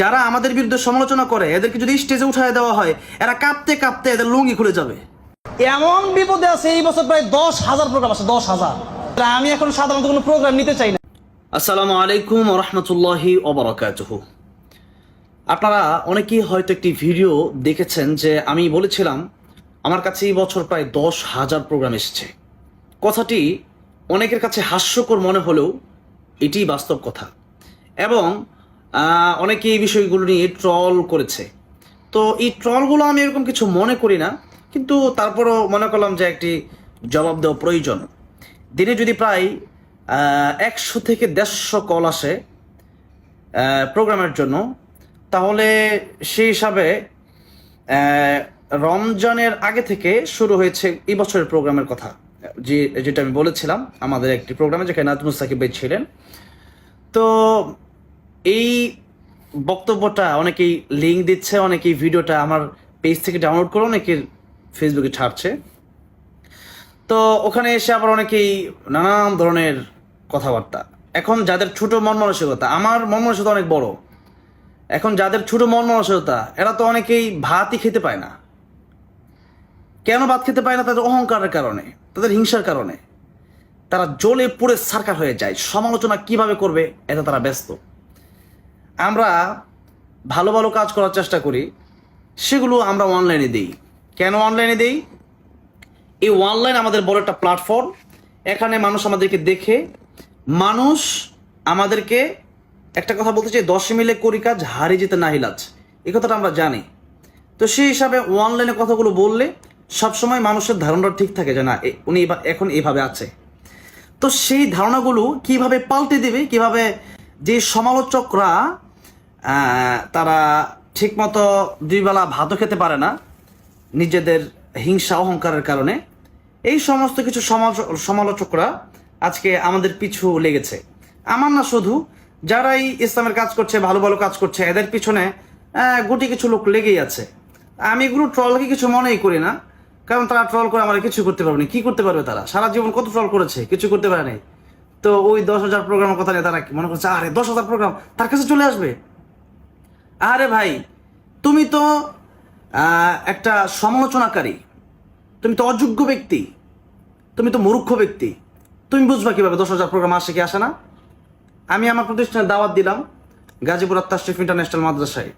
যারা আমাদের বিরুদ্ধে সমালোচনা করে এদেরকে যদি স্টেজে উঠায় দেওয়া হয় এরা কাঁপতে কাঁপতে এদের লুঙ্গি খুলে যাবে। এমন বিপদে আছে এই বছর প্রায় দশ হাজার প্রোগ্রাম আছে দশ হাজার। আমি এখন সাধারণত কোনো প্রোগ্রাম নিতে চাই না। আসসালামু আলাইকুম রহমতুল্লাহি ওবরাকাতুহ আপনারা অনেকেই হয়তো একটি ভিডিও দেখেছেন যে আমি বলেছিলাম আমার কাছে এই বছর প্রায় দশ হাজার প্রোগ্রাম এসেছে। কথাটি অনেকের কাছে হাস্যকর মনে হলেও এটি বাস্তব কথা। এবং অনেকে এই বিষয়গুলো নিয়ে ট্রল করেছে। তো এই ট্রলগুলো আমি এরকম কিছু মনে করি না, কিন্তু তারপরও মনে করলাম যে একটি জবাব দেওয়া প্রয়োজন। দিনে যদি প্রায় একশো থেকে দেড়শো কল আসে প্রোগ্রামের জন্য, তাহলে সেই হিসাবে রমজানের আগে থেকে শুরু হয়েছে এই বছরের প্রোগ্রামের কথা, যে, যেটা আমি বলেছিলাম, আমাদের একটি প্রোগ্রামে যেখানে নাজমুস ছিলেন। তো এই বক্তব্যটা অনেকেই লিঙ্ক দিচ্ছে, অনেকেই ভিডিওটা আমার পেজ থেকে ডাউনলোড করে অনেকের ফেসবুকে ছাড়ছে। তো ওখানে এসে আবার অনেকেই নানান ধরনের কথাবার্তা। এখন যাদের ছোট মন মানসিকতা, আমার মন মানসিকতা অনেক বড়। এখন যাদের ছোট মন মানসিকতা, এরা তো অনেকেই ভাতই খেতে পায় না। কেন ভাত খেতে পায় না? তাদের অহংকারের কারণে, তাদের হিংসার কারণে। তারা জ্বলে পুড়ে সার্কার হয়ে যায়। সমালোচনা কীভাবে করবে? এটা তারা ব্যস্ত। আমরা ভালো ভালো কাজ করার চেষ্টা করি, সেগুলো আমরা অনলাইনে দিই। কেন অনলাইনে দিই? এই অনলাইন আমাদের বড় একটা প্ল্যাটফর্ম এখানে মানুষ আমাদেরকে দেখে, মানুষ আমাদেরকে একটা কথা বলতে চাই দশ মিলে করি কাজ হারিয়ে যেতে নাহিলাজ এই কথাটা আমরা জানি। তো সেই হিসাবে অনলাইনে কথাগুলো বললে সবসময় মানুষের ধারণাটা ঠিক থাকে যে না উনি এখন এইভাবে আছে। তো সেই ধারণাগুলো কীভাবে পাল্টে দেবে, কীভাবে যে সমালোচকরা তারা ঠিকমতো দুই বেলা ভাতও খেতে পারে না, নিজেদের হিংসা, অহংকারের কারণে। এই সমস্ত কিছু সমালোচকরা আজকে আমাদের পিছু লেগেছে। আমার না শুধু, যারাই ইসলামের কাজ করছে, ভালো ভালো কাজ করছে, এদের পিছনে গুটি কিছু লোক লেগেই আছে। আমি এগুলো ট্রলকে কিছু মনেই করি না, কারণ তারা ট্রল করে আমার কিছু করতে পারবে না। কি করতে পারবে তারা? সারা জীবন কত ট্রল করেছে? কিছু করতে পারে নাই। তো ওই দশ হাজার প্রোগ্রামের কথা নিয়ে তারা কি মনে করছে, আরে দশ হাজার প্রোগ্রাম তার কাছে চলে আসবে? আরে ভাই, তুমি তো একটা সমালোচনাকারী। তুমি তো অযোগ্য ব্যক্তি। তুমি তো মূর্খ ব্যক্তি। তুমি বুঝবা কীভাবে দশ হাজার প্রোগ্রাম আসে কি আসে না? আমি আমার প্রতিষ্ঠানে দাওয়াত দিলাম গাজীপুর আত্মাশরিফ ইন্টারন্যাশনাল মাদ্রাসায়।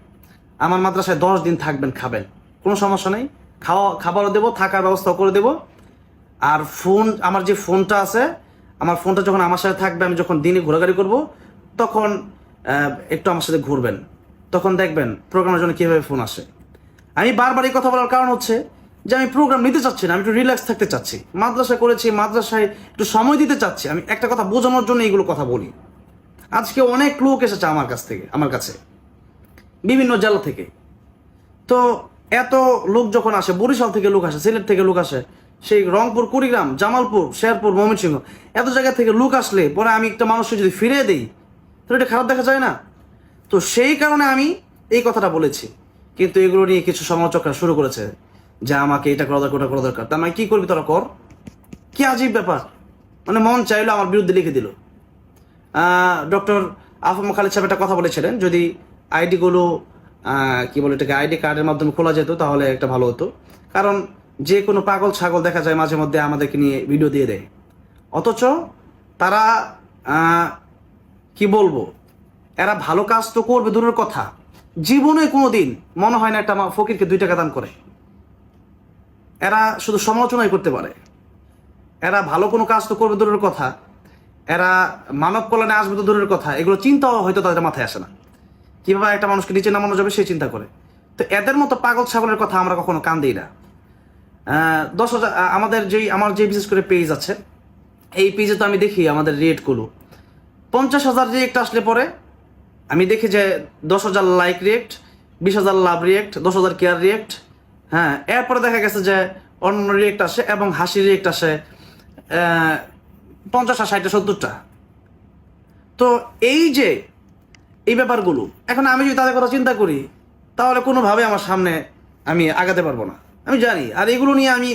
আমার মাদ্রাসায় দশ দিন থাকবেন, খাবেন। কোনো সমস্যা নেই। খাওয়া, খাবারও দেবো, থাকার ব্যবস্থাও করে দেবো। আর ফোন আমার যে ফোনটা আছে, আমার ফোনটা যখন আমার সাথে থাকবে, আমি যখন দিনে ঘোরাঘুরি করব, তখন একটু আমার সাথে ঘুরবেন। তখন দেখবেন প্রোগ্রামের জন্য কীভাবে ফোন আসে। আমি বারবার এই কথা বলার কারণ হচ্ছে যে আমি প্রোগ্রাম নিতে চাচ্ছি না, আমি একটু রিল্যাক্স থাকতে চাচ্ছি। মাদ্রাসা করেছি, মাদ্রাসায় একটু সময় দিতে চাচ্ছি। আমি একটা কথা বোঝানোর জন্য এইগুলো কথা বলি। আজকে অনেক লোক এসেছে আমার কাছ থেকে, আমার কাছে। বিভিন্ন জেলা থেকে। তো এত লোক যখন আসে, বরিশাল থেকে লোক আসে, সিলেট থেকে লোক আসে, সেই রংপুর, কুড়িগ্রাম, জামালপুর, শেরপুর, ময়মনসিংহ, এত জায়গা থেকে লোক আসলে পরে আমি একটা মানুষকে যদি ফিরিয়ে দিই, তাহলে এটা খারাপ দেখা যায় না? তো সেই কারণে আমি এই কথাটা বলেছি। কিন্তু এগুলো নিয়ে কিছু সমালোচকরা শুরু করেছে যে আমাকে এটা করা দরকার, ওটা করা দরকার। তা আমি কি করবি তোরা কর? কি আজীব ব্যাপার? মানে মন চাইলো আমার বিরুদ্ধে লিখে দিল। ডক্টর আফম খালিদ সাহেব একটা কথা বলেছিলেন, যদি আইডিগুলো কি বলে এটাকে, আইডি কার্ডের মাধ্যমে খোলা যেত তাহলে একটা ভালো হতো। কারণ যে কোনো পাগল ছাগল দেখা যায় মাঝে মধ্যে আমাদেরকে নিয়ে ভিডিও দিয়ে দেয়। অথচ তারা কি বলব? এরা ভালো কাজ তো করবে, দূরের কথা। জীবনে কোনো দিন মনে হয় না একটা মা- ফকিরকে দুই টাকা দান করে। এরা শুধু সমালোচনাই করতে পারে। এরা ভালো কোনো কাজ তো করবে, দূরের কথা। এরা মানব কল্যাণে আসবে তো দূরের কথা। এগুলো চিন্তাও হয়তো তাদের মাথায় আসে না। কীভাবে একটা মানুষকে নিচে নামানো যাবে সেই চিন্তা করে। তো এদের মতো পাগল ছাগলের কথা আমরা কখনো কান দিই না। দশ হাজার আমাদের যেই, আমার যে বিশেষ করে পেজ আছে, এই পেজে তো আমি দেখি আমাদের রেটগুলো পঞ্চাশ হাজার রিয়েক্ট আসলে পরে আমি দেখি যে দশ হাজার লাইক রিয়েক্ট বিশ হাজার লাভ রিয়েক্ট দশ হাজার কেয়ার রিয়েক্ট হ্যাঁ এরপরে দেখা গেছে যে অন্য রিয়েক্ট আসে এবং হাসি রিয়েক্ট আসে আহ, পঞ্চাশ আর ষাটটা সত্তরটা। তো এই যে এই ব্যাপারগুলো এখন আমি যদি তাদের কথা চিন্তা করি তাহলে কোনোভাবে আমার সামনে আমি আগাতে পারব না। আমি জানি আর এগুলো নিয়ে আমি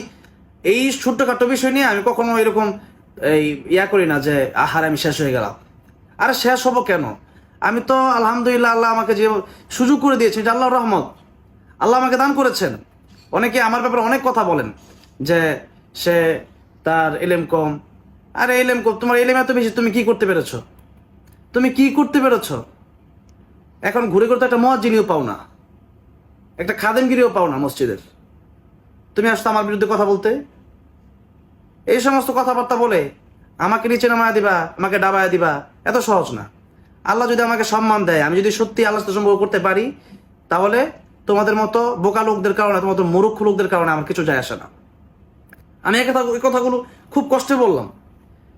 এই ছোট্টখাট্ট বিষয় নিয়ে আমি কখনো এরকম এই ইয়া করি না যে আহার আমি শেষ হয়ে গেলাম। আরে শেষ হব কেন? আমি তো, আলহামদুলিল্লাহ, আল্লাহ আমাকে যে সুযোগ করে দিয়েছে এটা আল্লাহর রহমত। আল্লাহ আমাকে দান করেছেন। অনেকে আমার ব্যাপারে অনেক কথা বলেন যে, সে তার এলেম কম। আরে, এলেম কম, তোমার এলেম এত বেশি, তুমি কি করতে পেরেছ? তুমি কি করতে পেরেছ? এখন ঘুরে ঘুরে তো একটা মহাজিনিও পাও না। একটা খাদেমগিরিও পাও না মসজিদের। তুমি আসতো আমার বিরুদ্ধে কথা বলতে? এই সমস্ত কথাবার্তা বলে আমাকে নিচে নামায় দিবা, আমাকে ডাবায় দিবা, এত সহজ না। আল্লাহ যদি আমাকে সম্মান দেয়, আমি যদি সত্যি আল্লাহ সম্পর্ক করতে পারি, তাহলে তোমাদের মতো বোকা লোকদের কারণে, তোমাদের মূর্খ লোকদের কারণে আমার কিছু যায় আসে না। আমি এই কথা এই কথাগুলো খুব কষ্টে বললাম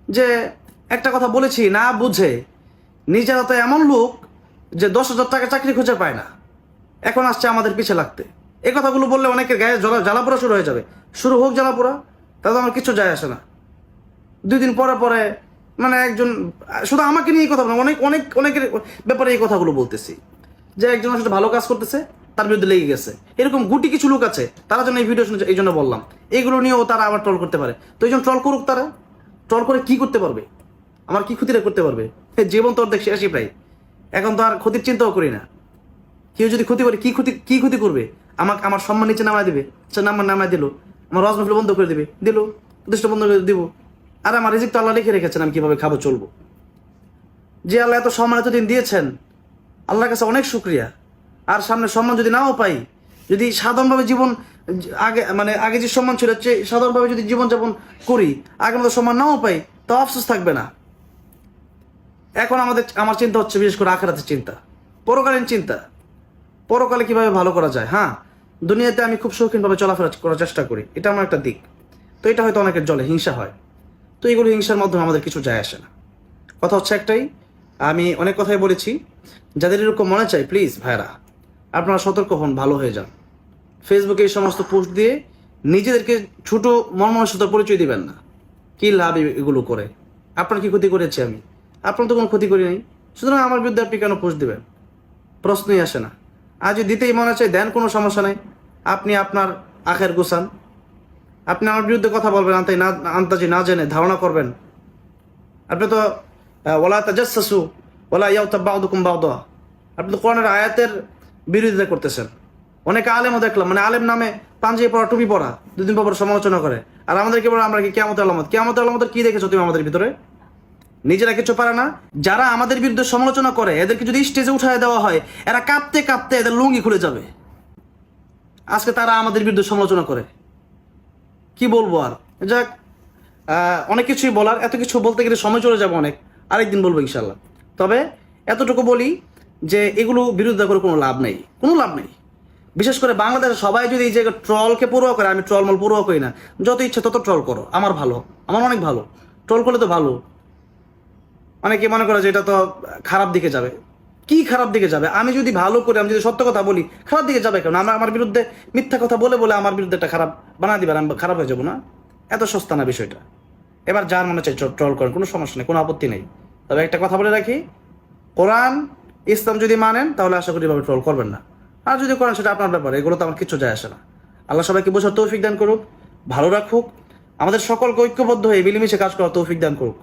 যে একটা কথা বলেছি, না বুঝে। নিজেরা তো এমন লোক যে দশ হাজার টাকা চাকরি খুঁজে পায় না। এখন আসছে আমাদের পিছে লাগতে। এই কথাগুলো বললে অনেকের গায়ে জ্বালা জ্বালাপোড়া শুরু হয়ে যাবে। শুরু হোক জ্বালাপোড়া, তাতে আমার কিছু যায় আসে না। দুই দিন পরে পরে মানে একজন, শুধু আমাকে নিয়ে এই কথা বলে অনেক অনেক, অনেকের ব্যাপারে এই কথাগুলো বলতেছি। যে একজন সাথে ভালো কাজ করতেছে, তার বিরুদ্ধে লেগে গেছে। এরকম গুটি কিছু লোক আছে, তারা জন্য এই ভিডিও এই জন্য বললাম। এইগুলো নিয়েও তারা আবার ট্রল করতে পারে। তো এই জন্য ট্রল করুক তারা। ট্রল করে কি করতে পারবে? আমার কি ক্ষতিটা করতে পারবে? জীবন তো অর্ধেক শেষই প্রায়। এখন তো আর ক্ষতির চিন্তাও করি না। কেউ যদি ক্ষতি করে, কি ক্ষতি কি ক্ষতি করবে? আমাকে, আমার সম্মান নিচে নামায় দিবে। সে নাম্বার নামায় দিল। আমার রজমফিল বন্ধ করে দিবে। দিল। প্রতিষ্ঠা বন্ধ করে দিব। আর আমার রিজিক তো আল্লাহ লিখে রেখেছেন, আমি কীভাবে খাব, চলবো। যে আল্লাহ এত সম্মান এতদিন দিয়েছেন, আল্লাহর কাছে অনেক শুক্রিয়া। আর সামনে সম্মান যদি নাও পাই, যদি সাধারণভাবে জীবন আগে মানে আগে যে সম্মান ছিল হচ্ছে সাধারণভাবে যদি জীবনযাপন করি, আগে মতো সম্মান নাও পাই তো আফসোস থাকবে না। এখন আমাদের, আমার চিন্তা হচ্ছে বিশেষ করে আখেরাতের চিন্তা। পরকালীন চিন্তা। পরকালে কীভাবে ভালো করা যায় হ্যাঁ? দুনিয়াতে আমি খুব শৌখিনভাবে চলাফেরা করার চেষ্টা করি, এটা আমার একটা দিক। তো এটা হয়তো অনেকের জলে হিংসা হয়। তো এগুলো হিংসার মাধ্যমে আমাদের কিছু যায় আসে না। কথা হচ্ছে একটাই, আমি অনেক কথাই বলেছি, যাদের এরকম মনে চাই প্লিজ ভাইরা আপনারা সতর্ক হন, ভালো হয়ে যান। ফেসবুকে এই সমস্ত পোস্ট দিয়ে নিজেদেরকে ছোট মন পরিচয় দিবেন না। কি লাভ এগুলো করে? আপনার কি ক্ষতি করেছি আমি? আপনার তো কোনো ক্ষতি করি নাই। সুতরাং আমার বিরুদ্ধে আপনি কেন পোস্ট দিবেন? প্রশ্নই আসে না। আজ যদি দিতেই মনে চাই দেন কোনো সমস্যা নাই। আপনি আপনার আখের গুছান। আপনি আমার বিরুদ্ধে কথা বলবেন, আন্তাই না আন্তাজি না জেনে ধারণা করবেন। আপনি তো ওলা তাজাসু ওলা ইয়াউতা বাউদুকুম বাউদা। আপনি তো কোরআনের আয়াতের বিরোধিতা করতেছেন। অনেকে আলেমও দেখলাম মানে আলেম নামে পাঞ্জাবি পড়া, টুপি পড়া দুদিন পর সমালোচনা করে। আর আমাদেরকে বলে, আমরা কি কেমত আলামত? কেমত আলামতের কি দেখেছ তুমি আমাদের ভিতরে? নিজেরা কিছু পারে না। যারা আমাদের বিরুদ্ধে সমালোচনা করে এদেরকে যদি স্টেজে উঠায় দেওয়া হয়, এরা কাঁপতে কাঁপতে এদের লুঙ্গি খুলে যাবে। আজকে তারা আমাদের বিরুদ্ধে সমালোচনা করে। কি বলব আর? যাক অনেক কিছুই বলার, এত কিছু বলতে গেলে সময় চলে যাবে অনেক। আরেকদিন বলব ইনশাল্লাহ তবে এতটুকু বলি যে এগুলো বিরোধিতা করে কোনো লাভ নেই। কোনো লাভ নেই। বিশেষ করে বাংলাদেশে সবাই যদি এই জায়গায় ট্রলকে পড়ুয়া করে, আমি ট্রল মল পড়ুয়া করি না, যত ইচ্ছে তত ট্রল করো। আমার ভালো। আমার অনেক ভালো। ট্রল করলে তো ভালো। অনেকে মনে করে যে এটা তো খারাপ দিকে যাবে। কি খারাপ দিকে যাবে? আমি যদি ভালো করে, আমি যদি সত্য কথা বলি, খারাপ দিকে যাবে কেন? আমরা, আমার বিরুদ্ধে মিথ্যা কথা বলে বলে আমার বিরুদ্ধে একটা খারাপ বানা দিবেন আমি খারাপ হয়ে যাব না? এত সস্তা না বিষয়টা। এবার যার মনে চাই ট্রল করেন, কোনো সমস্যা নেই, কোনো আপত্তি নেই। তবে একটা কথা বলে রাখি, কোরআন, ইসলাম যদি মানেন, তাহলে আশা করি এভাবে ট্রল করবেন না। আর যদি করেন, সেটা আপনার ব্যাপার, এগুলো তো আমার কিছু যায় আসে না। আল্লাহ সবাইকে বোঝার তৌফিক দান করুক, ভালো রাখুক। আমাদের সকলকে ঐক্যবদ্ধ হয়ে মিলেমিশে কাজ করার তৌফিক দান করুক।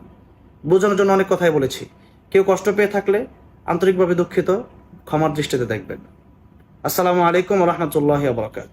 বোঝানোর জন্য অনেক কথাই বলেছি। কেউ কষ্ট পেয়ে থাকলে আন্তরিকভাবে দুঃখিত ক্ষমার দৃষ্টিতে দেখবেন। আসসালামু আলাইকুম রহমতুল্লাহ বরকাত